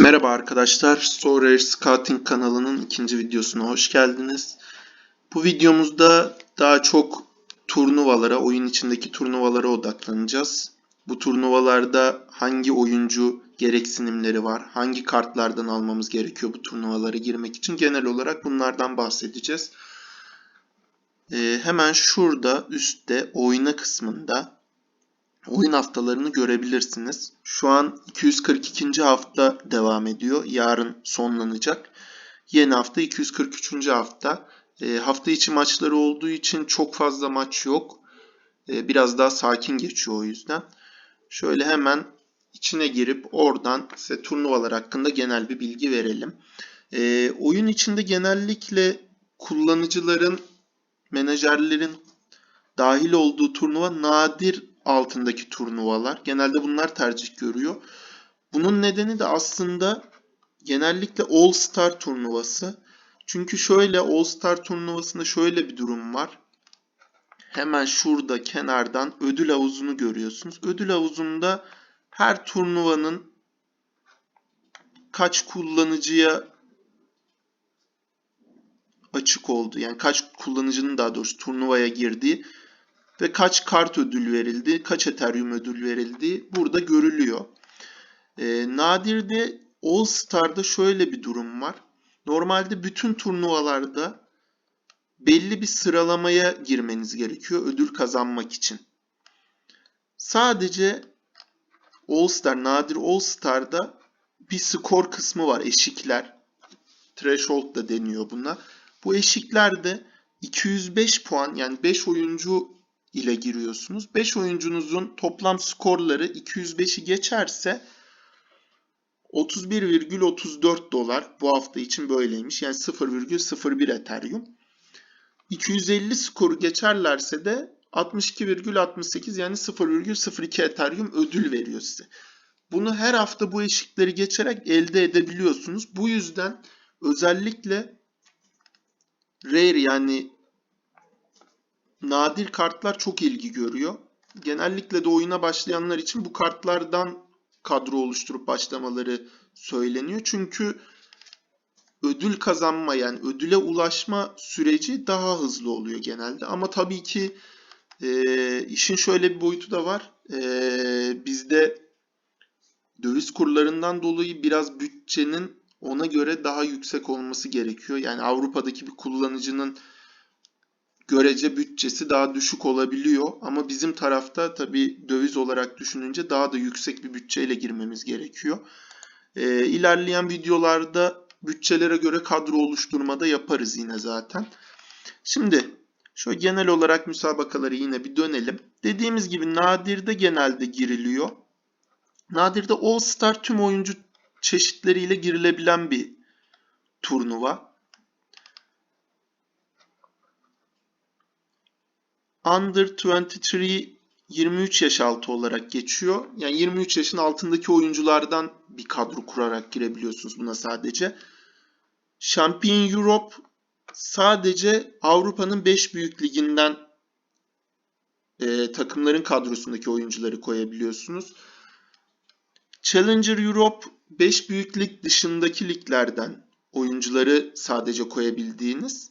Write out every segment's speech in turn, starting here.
Merhaba arkadaşlar, Sorare Scouting kanalının ikinci videosuna hoş geldiniz. Bu videomuzda daha çok turnuvalara, oyun içindeki turnuvalara odaklanacağız. Bu turnuvalarda hangi oyuncu gereksinimleri var, hangi kartlardan almamız gerekiyor bu turnuvalara girmek için genel olarak bunlardan bahsedeceğiz. Ee, hemen şurada üstte oyna kısmında oyun haftalarını görebilirsiniz. Şu an 242. hafta devam ediyor. Yarın sonlanacak. Yeni hafta 243. hafta. E, hafta içi maçları olduğu için çok fazla maç yok. E, biraz daha sakin geçiyor o yüzden. Şöyle hemen içine girip oradan size turnuvalar hakkında genel bir bilgi verelim. E, oyun içinde genellikle kullanıcıların, menajerlerin dahil olduğu turnuva nadir altındaki turnuvalar. Genelde bunlar tercih görüyor. Bunun nedeni de aslında genellikle All Star turnuvası. Çünkü şöyle All Star turnuvasında şöyle bir durum var. Hemen şurada kenardan ödül havuzunu görüyorsunuz. Ödül havuzunda her turnuvanın kaç kullanıcıya açık olduğu yani kaç kullanıcının daha doğrusu turnuvaya girdiği ve kaç kart ödül verildi, kaç Ethereum ödül verildi burada görülüyor. E, Nadir'de All Star'da şöyle bir durum var. Normalde bütün turnuvalarda belli bir sıralamaya girmeniz gerekiyor ödül kazanmak için. Sadece All Star, Nadir All Star'da bir skor kısmı var, eşikler. Threshold da deniyor buna. Bu eşiklerde 205 puan yani 5 oyuncu ile giriyorsunuz. 5 oyuncunuzun toplam skorları 205'i geçerse 31,34 dolar bu hafta için böyleymiş. Yani 0,01 Ethereum. 250 skoru geçerlerse de 62,68 yani 0,02 Ethereum ödül veriyor size. Bunu her hafta bu eşikleri geçerek elde edebiliyorsunuz. Bu yüzden özellikle rare yani nadir kartlar çok ilgi görüyor. Genellikle de oyuna başlayanlar için bu kartlardan kadro oluşturup başlamaları söyleniyor. Çünkü ödül kazanma yani ödüle ulaşma süreci daha hızlı oluyor genelde. Ama tabii ki e, işin şöyle bir boyutu da var. E, bizde döviz kurlarından dolayı biraz bütçenin ona göre daha yüksek olması gerekiyor. Yani Avrupa'daki bir kullanıcının görece bütçesi daha düşük olabiliyor. Ama bizim tarafta tabii döviz olarak düşününce daha da yüksek bir bütçeyle girmemiz gerekiyor. Ee, ilerleyen videolarda bütçelere göre kadro oluşturmada yaparız yine zaten. Şimdi şöyle genel olarak müsabakaları yine bir dönelim. Dediğimiz gibi Nadir'de genelde giriliyor. Nadir'de All Star tüm oyuncu çeşitleriyle girilebilen bir turnuva. Under 23 23 yaş altı olarak geçiyor. Yani 23 yaşın altındaki oyunculardan bir kadro kurarak girebiliyorsunuz buna sadece. Champion Europe sadece Avrupa'nın 5 büyük liginden e, takımların kadrosundaki oyuncuları koyabiliyorsunuz. Challenger Europe 5 büyük lig dışındaki liglerden oyuncuları sadece koyabildiğiniz.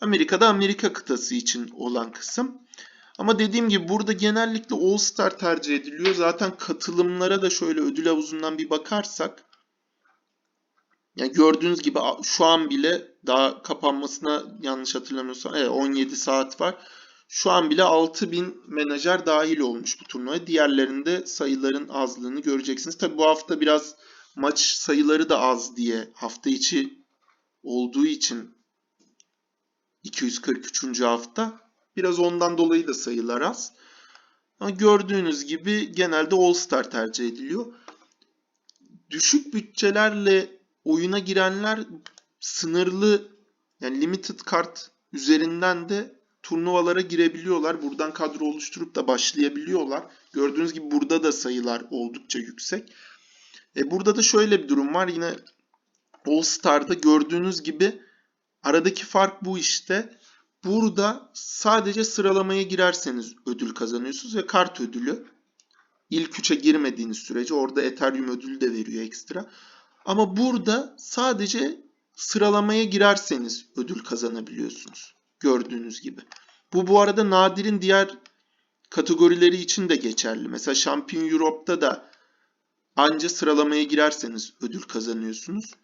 Amerika'da Amerika kıtası için olan kısım. Ama dediğim gibi burada genellikle All Star tercih ediliyor. Zaten katılımlara da şöyle ödül havuzundan bir bakarsak yani gördüğünüz gibi şu an bile daha kapanmasına yanlış hatırlamıyorsam evet 17 saat var. Şu an bile 6000 menajer dahil olmuş bu turnuvaya. Diğerlerinde sayıların azlığını göreceksiniz. Tabi bu hafta biraz maç sayıları da az diye hafta içi olduğu için 243. hafta. Biraz ondan dolayı da sayılar az. Ama gördüğünüz gibi genelde All Star tercih ediliyor. Düşük bütçelerle oyuna girenler sınırlı yani limited kart üzerinden de turnuvalara girebiliyorlar. Buradan kadro oluşturup da başlayabiliyorlar. Gördüğünüz gibi burada da sayılar oldukça yüksek. E burada da şöyle bir durum var. Yine All Star'da gördüğünüz gibi Aradaki fark bu işte. Burada sadece sıralamaya girerseniz ödül kazanıyorsunuz ve kart ödülü. İlk üçe girmediğiniz sürece orada Ethereum ödülü de veriyor ekstra. Ama burada sadece sıralamaya girerseniz ödül kazanabiliyorsunuz. Gördüğünüz gibi. Bu bu arada Nadir'in diğer kategorileri için de geçerli. Mesela Champion Europe'da da anca sıralamaya girerseniz ödül kazanıyorsunuz.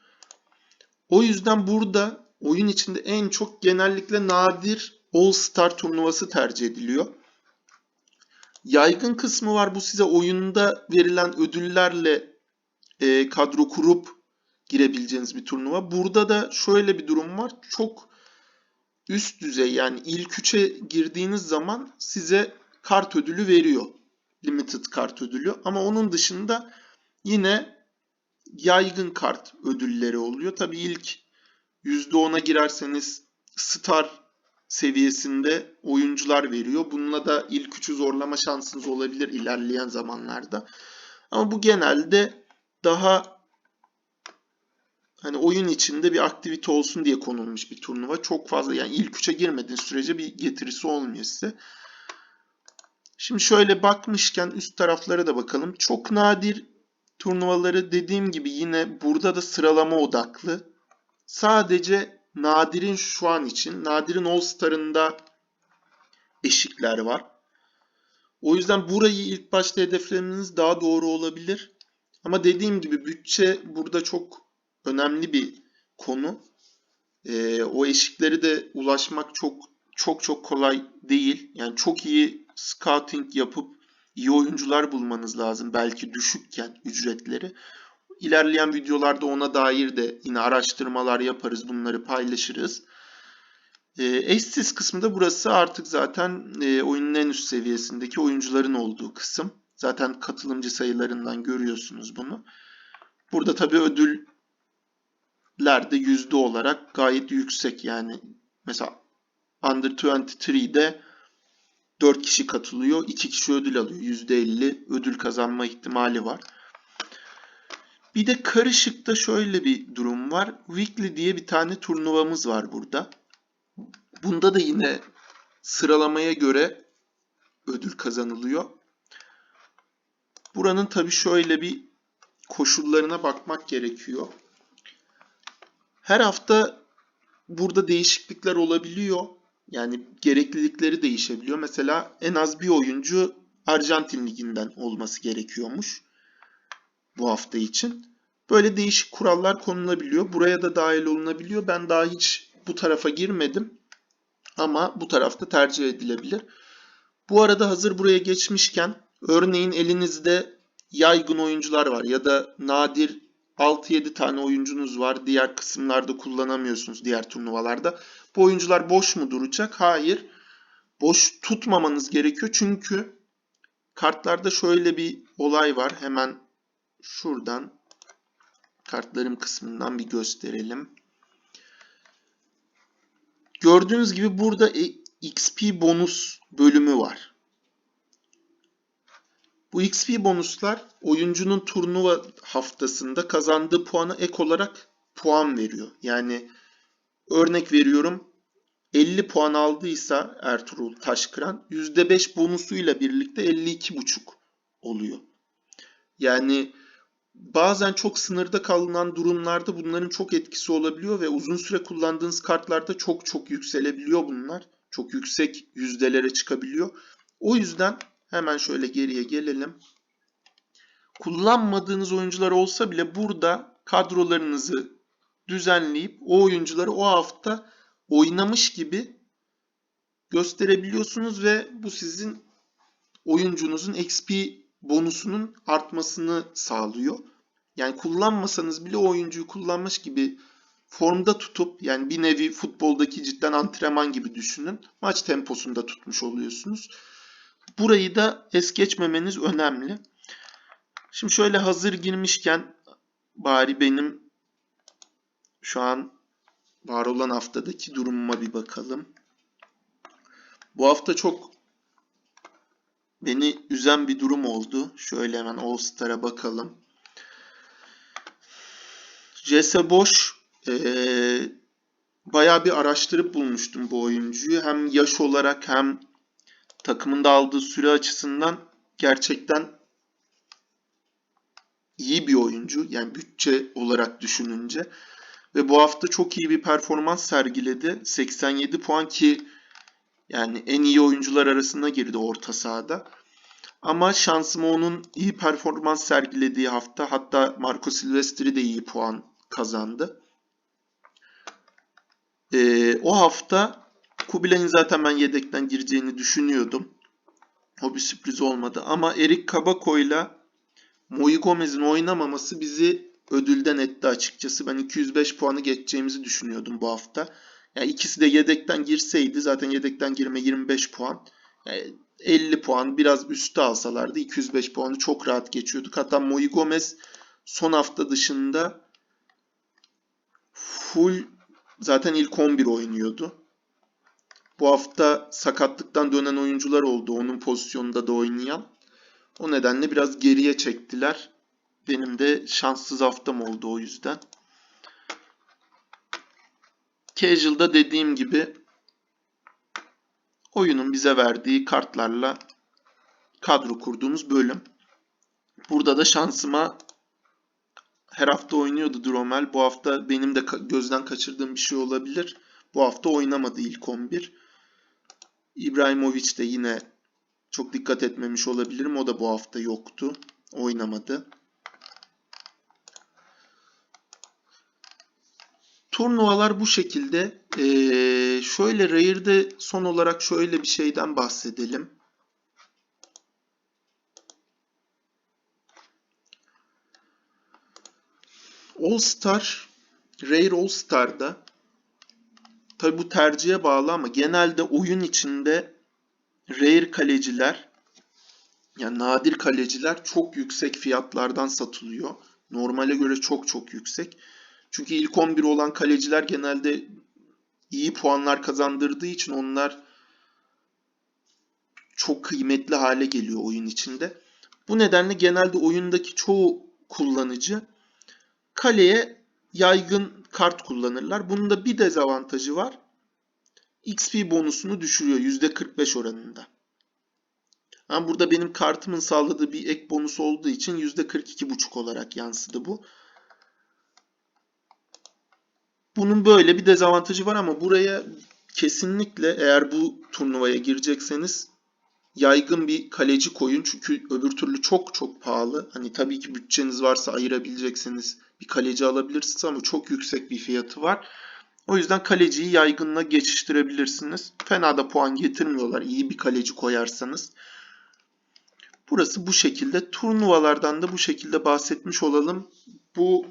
O yüzden burada oyun içinde en çok genellikle nadir All Star turnuvası tercih ediliyor. Yaygın kısmı var. Bu size oyunda verilen ödüllerle e, kadro kurup girebileceğiniz bir turnuva. Burada da şöyle bir durum var. Çok üst düzey yani ilk üçe girdiğiniz zaman size kart ödülü veriyor. Limited kart ödülü. Ama onun dışında yine yaygın kart ödülleri oluyor. Tabii ilk %10'a girerseniz star seviyesinde oyuncular veriyor. Bununla da ilk üçü zorlama şansınız olabilir ilerleyen zamanlarda. Ama bu genelde daha hani oyun içinde bir aktivite olsun diye konulmuş bir turnuva. Çok fazla yani ilk üçe girmediğiniz sürece bir getirisi olmuyor size. Şimdi şöyle bakmışken üst taraflara da bakalım. Çok nadir turnuvaları dediğim gibi yine burada da sıralama odaklı. Sadece Nadir'in şu an için, Nadir'in All Star'ında eşikler var. O yüzden burayı ilk başta hedeflemeniz daha doğru olabilir. Ama dediğim gibi bütçe burada çok önemli bir konu. Ee, o eşikleri de ulaşmak çok çok çok kolay değil. Yani çok iyi scouting yapıp iyi oyuncular bulmanız lazım. Belki düşükken ücretleri. İlerleyen videolarda ona dair de yine araştırmalar yaparız. Bunları paylaşırız. E, eşsiz kısmında burası artık zaten e, oyunun en üst seviyesindeki oyuncuların olduğu kısım. Zaten katılımcı sayılarından görüyorsunuz bunu. Burada tabii ödüller de yüzde olarak gayet yüksek. Yani mesela Under 23'de 4 kişi katılıyor. 2 kişi ödül alıyor. %50 ödül kazanma ihtimali var. Bir de karışıkta şöyle bir durum var. Weekly diye bir tane turnuvamız var burada. Bunda da yine sıralamaya göre ödül kazanılıyor. Buranın tabi şöyle bir koşullarına bakmak gerekiyor. Her hafta burada değişiklikler olabiliyor. Yani gereklilikleri değişebiliyor. Mesela en az bir oyuncu Arjantin liginden olması gerekiyormuş bu hafta için. Böyle değişik kurallar konulabiliyor. Buraya da dahil olunabiliyor. Ben daha hiç bu tarafa girmedim. Ama bu tarafta tercih edilebilir. Bu arada hazır buraya geçmişken örneğin elinizde yaygın oyuncular var ya da nadir 6-7 tane oyuncunuz var. Diğer kısımlarda kullanamıyorsunuz diğer turnuvalarda. Bu oyuncular boş mu duracak? Hayır. Boş tutmamanız gerekiyor. Çünkü kartlarda şöyle bir olay var. Hemen şuradan kartlarım kısmından bir gösterelim. Gördüğünüz gibi burada e, XP bonus bölümü var. Bu XP bonuslar oyuncunun turnuva haftasında kazandığı puana ek olarak puan veriyor. Yani örnek veriyorum 50 puan aldıysa Ertuğrul Taşkıran %5 bonusuyla birlikte 52,5 oluyor. Yani bazen çok sınırda kalınan durumlarda bunların çok etkisi olabiliyor ve uzun süre kullandığınız kartlarda çok çok yükselebiliyor bunlar. Çok yüksek yüzdelere çıkabiliyor. O yüzden hemen şöyle geriye gelelim. Kullanmadığınız oyuncular olsa bile burada kadrolarınızı düzenleyip o oyuncuları o hafta oynamış gibi gösterebiliyorsunuz ve bu sizin oyuncunuzun XP bonusunun artmasını sağlıyor. Yani kullanmasanız bile oyuncuyu kullanmış gibi formda tutup yani bir nevi futboldaki cidden antrenman gibi düşünün. Maç temposunda tutmuş oluyorsunuz. Burayı da es geçmemeniz önemli. Şimdi şöyle hazır girmişken bari benim şu an var olan haftadaki durumuma bir bakalım. Bu hafta çok beni üzen bir durum oldu. Şöyle hemen All Star'a bakalım. Jesse Boş ee, bayağı bir araştırıp bulmuştum bu oyuncuyu. Hem yaş olarak hem takımında aldığı süre açısından gerçekten iyi bir oyuncu. Yani bütçe olarak düşününce. Ve bu hafta çok iyi bir performans sergiledi. 87 puan ki yani en iyi oyuncular arasına girdi orta sahada. Ama şansıma onun iyi performans sergilediği hafta hatta Marco Silvestri de iyi puan kazandı. Ee, o hafta Kubilay'ın zaten ben yedekten gireceğini düşünüyordum. O bir sürpriz olmadı. Ama Erik Kabako ile Moi Gomez'in oynamaması bizi ödülden etti açıkçası. Ben 205 puanı geçeceğimizi düşünüyordum bu hafta. Yani ikisi de yedekten girseydi zaten yedekten girme 25 puan. Yani 50 puan biraz üstü alsalardı 205 puanı çok rahat geçiyorduk. Hatta Moi Gomez son hafta dışında full zaten ilk 11 oynuyordu. Bu hafta sakatlıktan dönen oyuncular oldu. Onun pozisyonunda da oynayan. O nedenle biraz geriye çektiler. Benim de şanssız haftam oldu o yüzden. Casual'da dediğim gibi oyunun bize verdiği kartlarla kadro kurduğumuz bölüm. Burada da şansıma her hafta oynuyordu Dromel. Bu hafta benim de gözden kaçırdığım bir şey olabilir. Bu hafta oynamadı ilk 11. İbrahimovic de yine çok dikkat etmemiş olabilirim. O da bu hafta yoktu. Oynamadı. Turnuvalar bu şekilde. Ee, şöyle Rare'de son olarak şöyle bir şeyden bahsedelim. All Star, Rare All Star'da tabi bu tercihe bağlı ama genelde oyun içinde Rare kaleciler yani nadir kaleciler çok yüksek fiyatlardan satılıyor. Normale göre çok çok yüksek. Çünkü ilk 11 olan kaleciler genelde iyi puanlar kazandırdığı için onlar çok kıymetli hale geliyor oyun içinde. Bu nedenle genelde oyundaki çoğu kullanıcı kaleye yaygın kart kullanırlar. Bunun da bir dezavantajı var. XP bonusunu düşürüyor %45 oranında. Ama burada benim kartımın sağladığı bir ek bonus olduğu için %42,5 olarak yansıdı bu. Bunun böyle bir dezavantajı var ama buraya kesinlikle eğer bu turnuvaya girecekseniz yaygın bir kaleci koyun. Çünkü öbür türlü çok çok pahalı. Hani tabii ki bütçeniz varsa ayırabilecekseniz bir kaleci alabilirsiniz ama çok yüksek bir fiyatı var. O yüzden kaleciyi yaygınla geçiştirebilirsiniz. Fena da puan getirmiyorlar iyi bir kaleci koyarsanız. Burası bu şekilde. Turnuvalardan da bu şekilde bahsetmiş olalım. Bu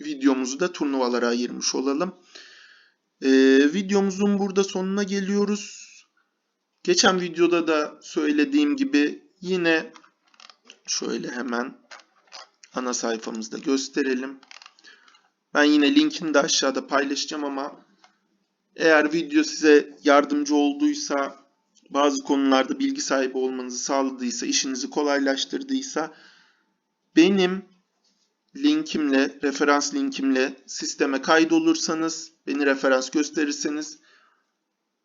videomuzu da turnuvalara ayırmış olalım. Ee, videomuzun burada sonuna geliyoruz. Geçen videoda da söylediğim gibi yine şöyle hemen ana sayfamızda gösterelim. Ben yine linkini de aşağıda paylaşacağım ama eğer video size yardımcı olduysa, bazı konularda bilgi sahibi olmanızı sağladıysa, işinizi kolaylaştırdıysa benim linkimle, referans linkimle sisteme kaydolursanız, beni referans gösterirseniz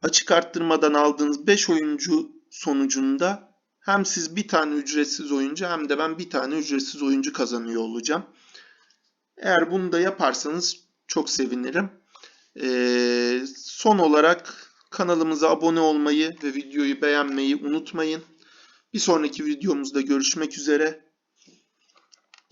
açık arttırmadan aldığınız 5 oyuncu sonucunda hem siz bir tane ücretsiz oyuncu hem de ben bir tane ücretsiz oyuncu kazanıyor olacağım. Eğer bunu da yaparsanız çok sevinirim. Ee, son olarak kanalımıza abone olmayı ve videoyu beğenmeyi unutmayın. Bir sonraki videomuzda görüşmek üzere.